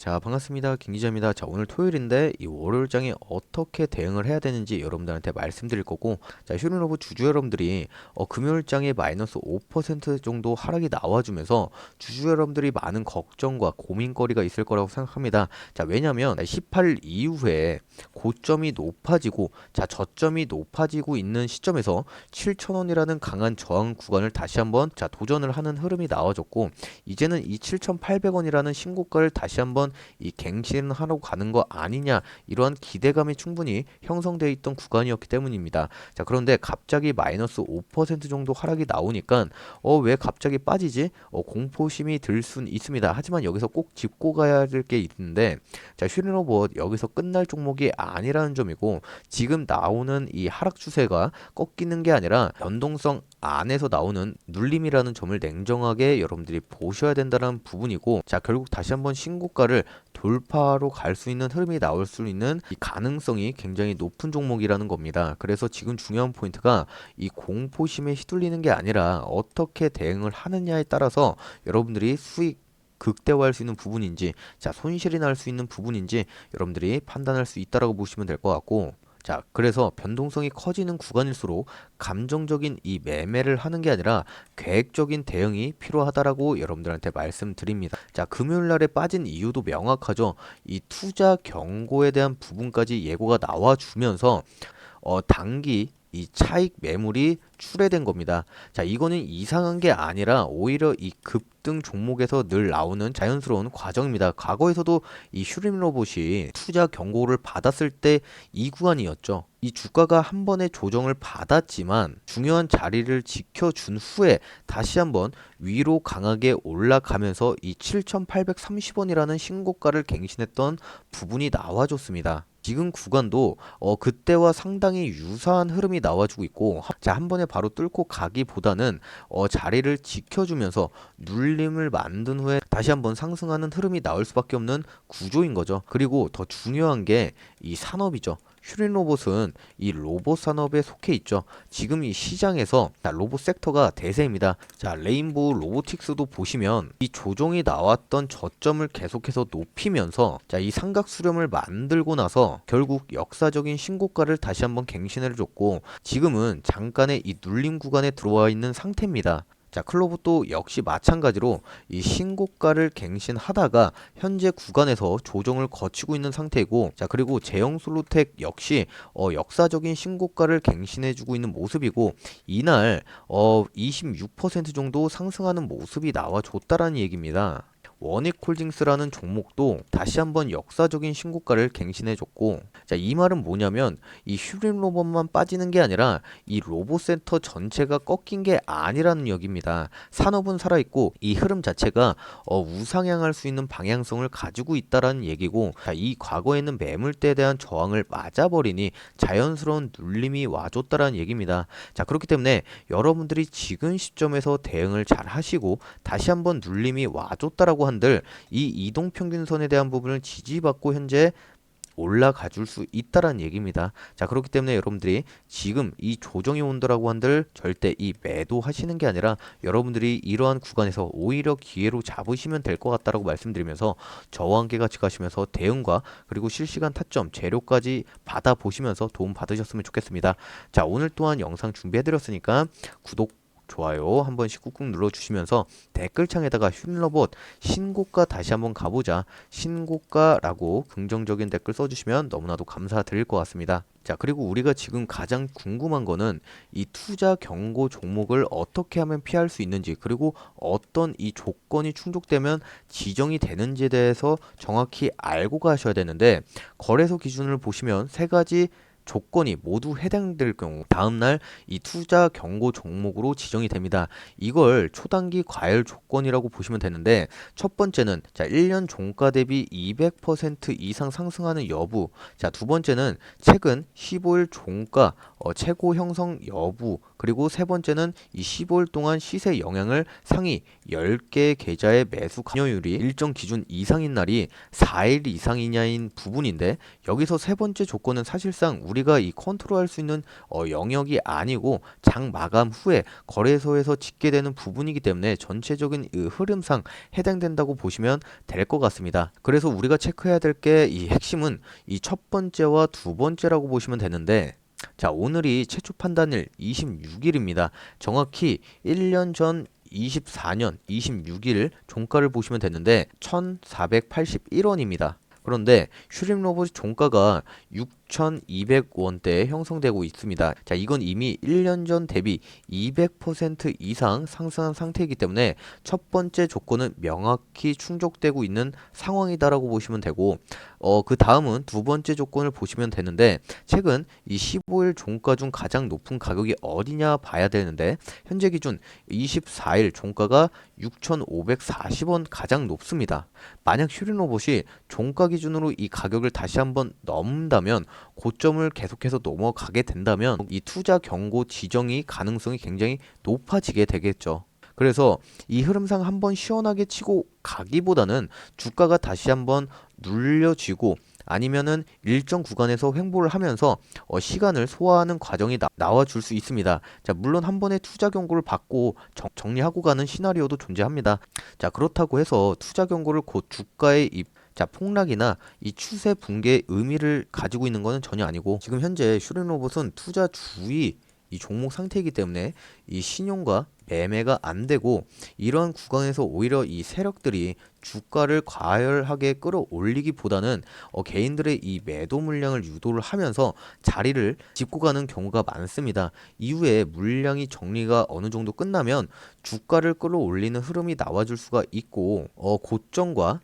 자, 반갑습니다. 김 기자입니다. 자, 오늘 토요일인데 이 월요일장에 어떻게 대응을 해야 되는지 여러분들한테 말씀드릴 거고, 자, 휴린로브 주주 여러분들이 어, 금요일장에 마이너스 5% 정도 하락이 나와주면서 주주 여러분들이 많은 걱정과 고민거리가 있을 거라고 생각합니다. 자, 왜냐면 18일 이후에 고점이 높아지고, 자, 저점이 높아지고 있는 시점에서 7,000원이라는 강한 저항 구간을 다시 한번 자, 도전을 하는 흐름이 나와줬고, 이제는 이 7,800원이라는 신고가를 다시 한번 이 갱신하러 가는 거 아니냐 이러한 기대감이 충분히 형성되어 있던 구간이었기 때문입니다. 자 그런데 갑자기 마이너스 5% 정도 하락이 나오니까 어 왜 갑자기 빠지지? 어 공포심이 들 순 있습니다. 하지만 여기서 꼭 짚고 가야 될 게 있는데 자 슈리노봇 여기서 끝날 종목이 아니라는 점이고 지금 나오는 이 하락 추세가 꺾이는 게 아니라 변동성 안에서 나오는 눌림이라는 점을 냉정하게 여러분들이 보셔야 된다는 부분이고 자 결국 다시 한번 신고가를 돌파로 갈 수 있는 흐름이 나올 수 있는 이 가능성이 굉장히 높은 종목이라는 겁니다. 그래서 지금 중요한 포인트가 이 공포심에 휘둘리는 게 아니라 어떻게 대응을 하느냐에 따라서 여러분들이 수익 극대화할 수 있는 부분인지 자 손실이 날 수 있는 부분인지 여러분들이 판단할 수 있다라고 보시면 될 것 같고 자, 그래서 변동성이 커지는 구간일수록 감정적인 이 매매를 하는 게 아니라 계획적인 대응이 필요하다라고 여러분들한테 말씀드립니다. 자, 금요일 날에 빠진 이유도 명확하죠. 이 투자 경고에 대한 부분까지 예고가 나와주면서 어, 단기 이 차익 매물이 출회된 겁니다. 자, 이거는 이상한 게 아니라 오히려 이 급등 종목에서 늘 나오는 자연스러운 과정입니다. 과거에서도 이 슈림 로봇이 투자 경고를 받았을 때 이 구간이었죠. 이 주가가 한 번의 조정을 받았지만 중요한 자리를 지켜준 후에 다시 한번 위로 강하게 올라가면서 이 7,830원이라는 신고가를 갱신했던 부분이 나와줬습니다. 지금 구간도 어 그때와 상당히 유사한 흐름이 나와주고 있고 자 한 번에 바로 뚫고 가기보다는 어 자리를 지켜주면서 눌 림을 만든 후에 다시 한번 상승하는 흐름이 나올 수밖에 없는 구조인 거죠. 그리고 더 중요한 게 이 산업이죠. 슈린 로봇은 이 로봇 산업에 속해 있죠. 지금 이 시장에서 자, 로봇 섹터가 대세입니다. 자, 레인보우 로보틱스도 보시면 이 조정이 나왔던 저점을 계속해서 높이면서 자, 이 삼각 수렴을 만들고 나서 결국 역사적인 신고가를 다시 한번 갱신해 줬고 지금은 잠깐의 이 눌림 구간에 들어와 있는 상태입니다. 자, 클로브도 역시 마찬가지로 이 신고가를 갱신하다가 현재 구간에서 조정을 거치고 있는 상태이고, 자, 그리고 제형 솔루텍 역시 어, 역사적인 신고가를 갱신해주고 있는 모습이고, 이날 어, 26% 정도 상승하는 모습이 나와줬다라는 얘기입니다. 원익홀딩스라는 종목도 다시 한번 역사적인 신고가를 갱신해줬고 자 이 말은 뭐냐면 이 슈림 로봇만 빠지는 게 아니라 이 로봇센터 전체가 꺾인 게 아니라는 얘기입니다. 산업은 살아있고 이 흐름 자체가 어, 우상향할 수 있는 방향성을 가지고 있다라는 얘기고 자, 이 과거에는 매물대에 대한 저항을 맞아버리니 자연스러운 눌림이 와줬다라는 얘기입니다. 자 그렇기 때문에 여러분들이 지금 시점에서 대응을 잘 하시고 다시 한번 눌림이 와줬다라고 한들 이 이동 평균선에 대한 부분을 지지받고 현재 올라가 줄 수 있다라는 얘기입니다. 자, 그렇기 때문에 여러분들이 지금 이 조정이 온다라고 한들 절대 이 매도 하시는 게 아니라 여러분들이 이러한 구간에서 오히려 기회로 잡으시면 될 것 같다라고 말씀드리면서 저와 함께 같이 가시면서 대응과 그리고 실시간 타점, 재료까지 받아 보시면서 도움 받으셨으면 좋겠습니다. 자, 오늘 또한 영상 준비해 드렸으니까 구독 좋아요 한 번씩 꾹꾹 눌러주시면서 댓글창에다가 흉러봇 신고가 다시 한번 가보자 신고가라고 긍정적인 댓글 써주시면 너무나도 감사드릴 것 같습니다. 자 그리고 우리가 지금 가장 궁금한 거는 이 투자 경고 종목을 어떻게 하면 피할 수 있는지 그리고 어떤 이 조건이 충족되면 지정이 되는지에 대해서 정확히 알고 가셔야 되는데 거래소 기준을 보시면 세 가지 조건이 모두 해당될 경우 다음날 이 투자 경고 종목으로 지정이 됩니다. 이걸 초단기 과열 조건이라고 보시면 되는데 첫 번째는 자 1년 종가 대비 200% 이상 상승하는 여부 자 두 번째는 최근 15일 종가 어, 최고 형성 여부 그리고 세 번째는 이 15일 동안 시세 영향을 상위 10개 계좌의 매수 관여율이 일정 기준 이상인 날이 4일 이상이냐인 부분인데 여기서 세 번째 조건은 사실상 우리가 이 컨트롤할 수 있는 어, 영역이 아니고 장 마감 후에 거래소에서 짓게 되는 부분이기 때문에 전체적인 이 흐름상 해당된다고 보시면 될 것 같습니다. 그래서 우리가 체크해야 될 게 이 핵심은 이 첫 번째와 두 번째라고 보시면 되는데 자, 오늘이 최초 판단일 26일입니다. 정확히 1년 전 24년 26일 종가를 보시면 되는데 1481원입니다. 그런데 슈림 로봇 종가가 6,200원대에 형성되고 있습니다. 자, 이건 이미 1년 전 대비 200% 이상 상승한 상태이기 때문에 첫 번째 조건은 명확히 충족되고 있는 상황이다라고 보시면 되고, 어, 그 다음은 두 번째 조건을 보시면 되는데, 최근 이 15일 종가 중 가장 높은 가격이 어디냐 봐야 되는데, 현재 기준 24일 종가가 6,540원 가장 높습니다. 만약 슈린 로봇이 종가 기준으로 이 가격을 다시 한번 넘는다면 고점을 계속해서 넘어가게 된다면 이 투자 경고 지정이 가능성이 굉장히 높아지게 되겠죠. 그래서 이 흐름상 한번 시원하게 치고 가기보다는 주가가 다시 한번 눌려지고 아니면은 일정 구간에서 횡보를 하면서 어, 시간을 소화하는 과정이 나, 와줄 수 있습니다. 자, 물론 한 번에 투자 경고를 받고 정, 정리하고 가는 시나리오도 존재합니다. 자, 그렇다고 해서 투자 경고를 곧 주가의 이 자, 폭락이나 이 추세 붕괴의 의미를 가지고 있는 것은 전혀 아니고 지금 현재 슈린 로봇은 투자 주의 이 종목 상태이기 때문에 이 신용과 매매가 안 되고 이런 구간에서 오히려 이 세력들이 주가를 과열하게 끌어올리기보다는 어, 개인들의 이 매도 물량을 유도를 하면서 자리를 짚고 가는 경우가 많습니다. 이후에 물량이 정리가 어느 정도 끝나면 주가를 끌어올리는 흐름이 나와줄 수가 있고 어, 고점과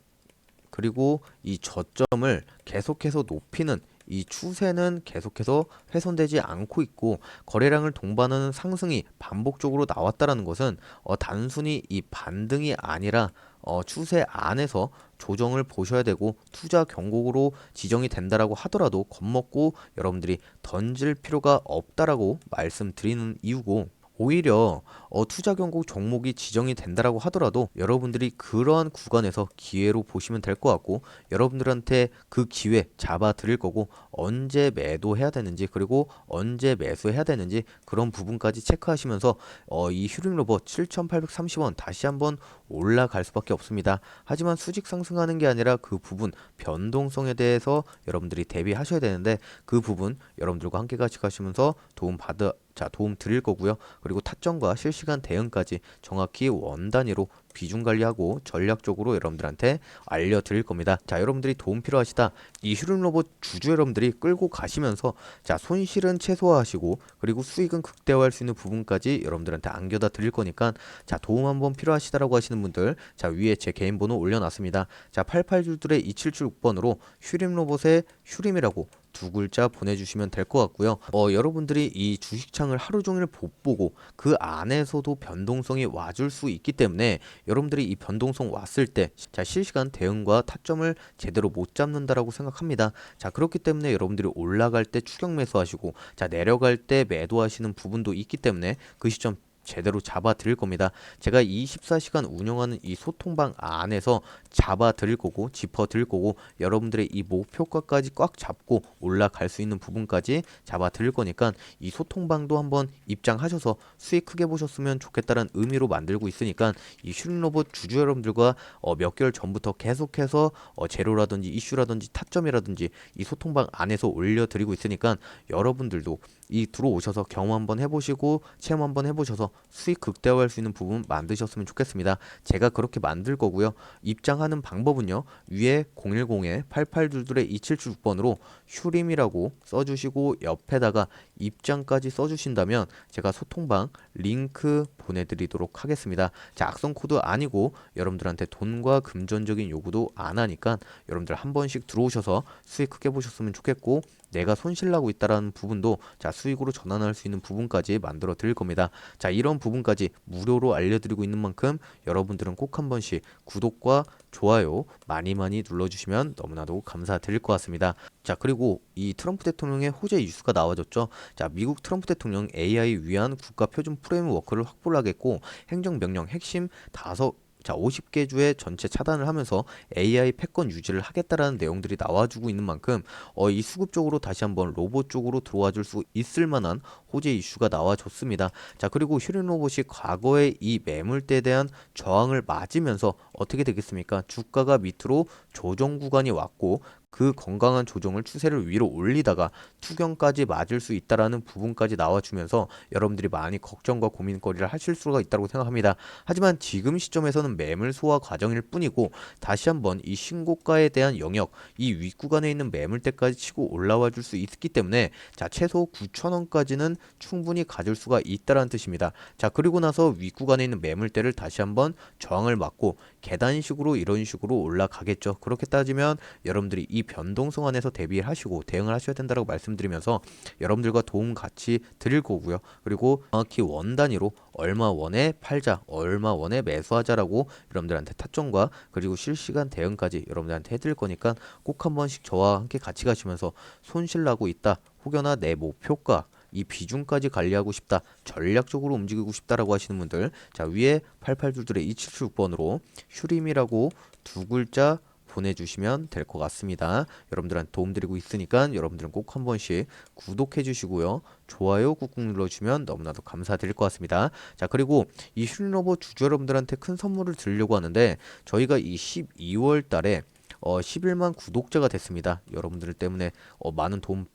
그리고 이 저점을 계속해서 높이는 이 추세는 계속해서 훼손되지 않고 있고 거래량을 동반하는 상승이 반복적으로 나왔다라는 것은 어, 단순히 이 반등이 아니라 어, 추세 안에서 조정을 보셔야 되고 투자 경고로 지정이 된다라고 하더라도 겁먹고 여러분들이 던질 필요가 없다라고 말씀드리는 이유고 오히려 어, 투자 경고 종목이 지정이 된다라고 하더라도 여러분들이 그러한 구간에서 기회로 보시면 될 것 같고 여러분들한테 그 기회 잡아 드릴 거고 언제 매도해야 되는지 그리고 언제 매수해야 되는지 그런 부분까지 체크하시면서 어, 이 휴림 로봇 7,830원 다시 한번 올라갈 수밖에 없습니다. 하지만 수직 상승하는 게 아니라 그 부분 변동성에 대해서 여러분들이 대비하셔야 되는데 그 부분 여러분들과 함께 같이 가시면서 도움 받아 자, 도움 드릴 거고요. 그리고 타점과 실시간 대응까지 정확히 원 단위로 비중 관리하고 전략적으로 여러분들한테 알려드릴 겁니다. 자, 여러분들이 도움 필요하시다. 이 휴림 로봇 주주 여러분들이 끌고 가시면서 자, 손실은 최소화하시고 그리고 수익은 극대화할 수 있는 부분까지 여러분들한테 안겨다 드릴 거니까 자, 도움 한번 필요하시다라고 하시는 분들 자, 위에 제 개인 번호 올려놨습니다. 자, 88줄들의 277번으로 휴림 로봇의 휴림이라고 두 글자 보내주시면 될 것 같고요. 어, 여러분들이 이 주식창을 하루 종일 못 보고 그 안에서도 변동성이 와줄 수 있기 때문에 여러분들이 이 변동성 왔을 때 자, 실시간 대응과 타점을 제대로 못 잡는다라고 생각합니다. 자, 그렇기 때문에 여러분들이 올라갈 때 추격 매수하시고 자, 내려갈 때 매도하시는 부분도 있기 때문에 그 시점 제대로 잡아 드릴 겁니다. 제가 24시간 운영하는 이 소통방 안에서 잡아 드릴 거고 짚어 드릴 거고 여러분들의 이 목표가까지 꽉 잡고 올라갈 수 있는 부분까지 잡아 드릴 거니까 이 소통방도 한번 입장하셔서 수익 크게 보셨으면 좋겠다는 의미로 만들고 있으니까 이 슈링 로봇 주주 여러분들과 어, 몇 개월 전부터 계속해서 어, 제로라든지 이슈라든지 타점이라든지 이 소통방 안에서 올려드리고 있으니까 여러분들도 이 들어오셔서 경험 한번 해보시고 체험 한번 해보셔서 수익 극대화할 수 있는 부분 만드셨으면 좋겠습니다. 제가 그렇게 만들 거고요. 입장하는 방법은요. 위에 010에 88둘둘의 276번으로 휴림이라고 써주시고 옆에다가 입장까지 써주신다면 제가 소통방 링크 보내드리도록 하겠습니다. 자, 악성 코드 아니고 여러분들한테 돈과 금전적인 요구도 안 하니까 여러분들 한 번씩 들어오셔서 수익 크게 보셨으면 좋겠고 내가 손실 나고 있다라는 부분도 자 수익으로 전환할 수 있는 부분까지 만들어 드릴 겁니다. 자 이런 부분까지 무료로 알려드리고 있는 만큼 여러분들은 꼭 한 번씩 구독과 좋아요 많이 많이 눌러주시면 너무나도 감사드릴 것 같습니다. 자 그리고 이 트럼프 대통령의 호재 뉴스가 나와졌죠. 자 미국 트럼프 대통령 AI 위한 국가 표준 프레임워크를 확보를 하겠고 행정명령 핵심 다섯 자 50개 주에 전체 차단을 하면서 AI 패권 유지를 하겠다라는 내용들이 나와주고 있는 만큼 어, 이 수급 쪽으로 다시 한번 로봇 쪽으로 들어와 줄 수 있을 만한 호재 이슈가 나와줬습니다. 자 그리고 휴린 로봇이 과거에 이 매물대에 대한 저항을 맞으면서 어떻게 되겠습니까? 주가가 밑으로 조정 구간이 왔고 그 건강한 조정을 추세를 위로 올리다가 투경까지 맞을 수 있다라는 부분까지 나와주면서 여러분들이 많이 걱정과 고민거리를 하실 수가 있다고 생각합니다. 하지만 지금 시점에서는 매물 소화 과정일 뿐이고 다시 한번 이 신고가에 대한 영역, 이 윗구간에 있는 매물대까지 치고 올라와 줄 수 있기 때문에 자 최소 9천원까지는 충분히 가질 수가 있다라는 뜻입니다. 자 그리고 나서 윗구간에 있는 매물대를 다시 한번 저항을 맞고 계단식으로 이런 식으로 올라가겠죠. 그렇게 따지면 여러분들이 이 변동성 안에서 대비하시고 대응을 하셔야 된다고 말씀드리면서 여러분들과 도움 같이 드릴 거고요. 그리고 정확히 원 단위로 얼마 원에 팔자, 얼마 원에 매수하자라고 여러분들한테 타점과 그리고 실시간 대응까지 여러분들한테 해드릴 거니까 꼭 한 번씩 저와 함께 같이 가시면서 손실 나고 있다. 혹여나 내 목표가 이 비중까지 관리하고 싶다. 전략적으로 움직이고 싶다라고 하시는 분들 자 위에 88줄들의 276번으로 슈림이라고 두 글자 보내주시면 될 것 같습니다. 여러분들한테 도움드리고 있으니까 여러분들은 꼭 한 번씩 구독해 주시고요. 좋아요 꾹꾹 눌러주시면 너무나도 감사드릴 것 같습니다. 자 그리고 이 슈리노버 주주 여러분들한테 큰 선물을 드리려고 하는데 저희가 이 12월 달에 어 11만 구독자가 됐습니다. 여러분들 때문에 어 많은 도움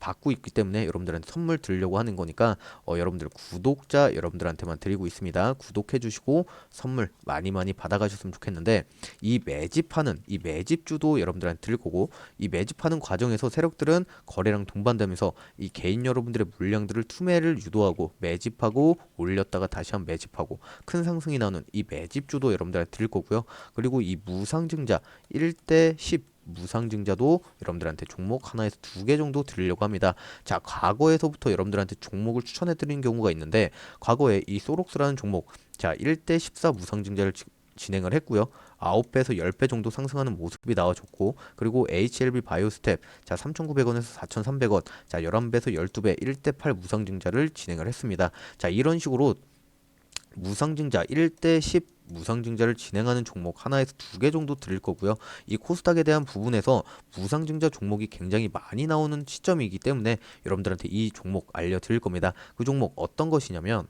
받고 있기 때문에 여러분들한테 선물 드리려고 하는 거니까 어, 여러분들 구독자 여러분들한테만 드리고 있습니다. 구독해 주시고 선물 많이 많이 받아가셨으면 좋겠는데 이 매집하는 이 매집주도 여러분들한테 드릴 거고 이 매집하는 과정에서 세력들은 거래량 동반되면서 이 개인 여러분들의 물량들을 투매를 유도하고 매집하고 올렸다가 다시 한번 매집하고 큰 상승이 나오는 이 매집주도 여러분들한테 드릴 거고요. 그리고 이 무상증자 1대 10 무상증자도 여러분들한테 종목 하나에서 두 개 정도 드리려고 합니다. 자, 과거에서부터 여러분들한테 종목을 추천해 드리는 경우가 있는데 과거에 이 소록스라는 종목 자, 1대 14 무상증자를 지- 진행을 했고요. 9배에서 10배 정도 상승하는 모습이 나와줬고 그리고 HLB 바이오스텝 자 3,900원에서 4,300원 자 11배에서 12배 1대 8 무상증자를 진행을 했습니다. 자 이런 식으로 무상증자 1대 10 무상증자를 진행하는 종목 하나에서 두 개 정도 드릴 거고요. 이 코스닥에 대한 부분에서 무상증자 종목이 굉장히 많이 나오는 시점이기 때문에 여러분들한테 이 종목 알려드릴 겁니다. 그 종목 어떤 것이냐면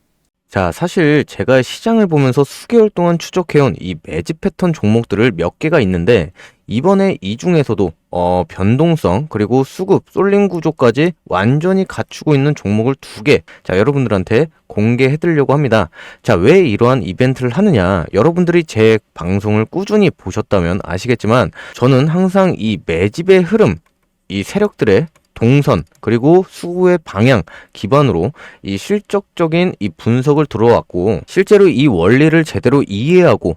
자, 사실 제가 시장을 보면서 수개월 동안 추적해온 이 매집 패턴 종목들을 몇 개가 있는데 이번에 이 중에서도 어, 변동성 그리고 수급 쏠림 구조까지 완전히 갖추고 있는 종목을 두 개, 자 여러분들한테 공개해 드리려고 합니다. 자, 왜 이러한 이벤트를 하느냐? 여러분들이 제 방송을 꾸준히 보셨다면 아시겠지만 저는 항상 이 매집의 흐름, 이 세력들의 동선 그리고 수구의 방향 기반으로 이 실적적인 이 분석을 들어왔고 실제로 이 원리를 제대로 이해하고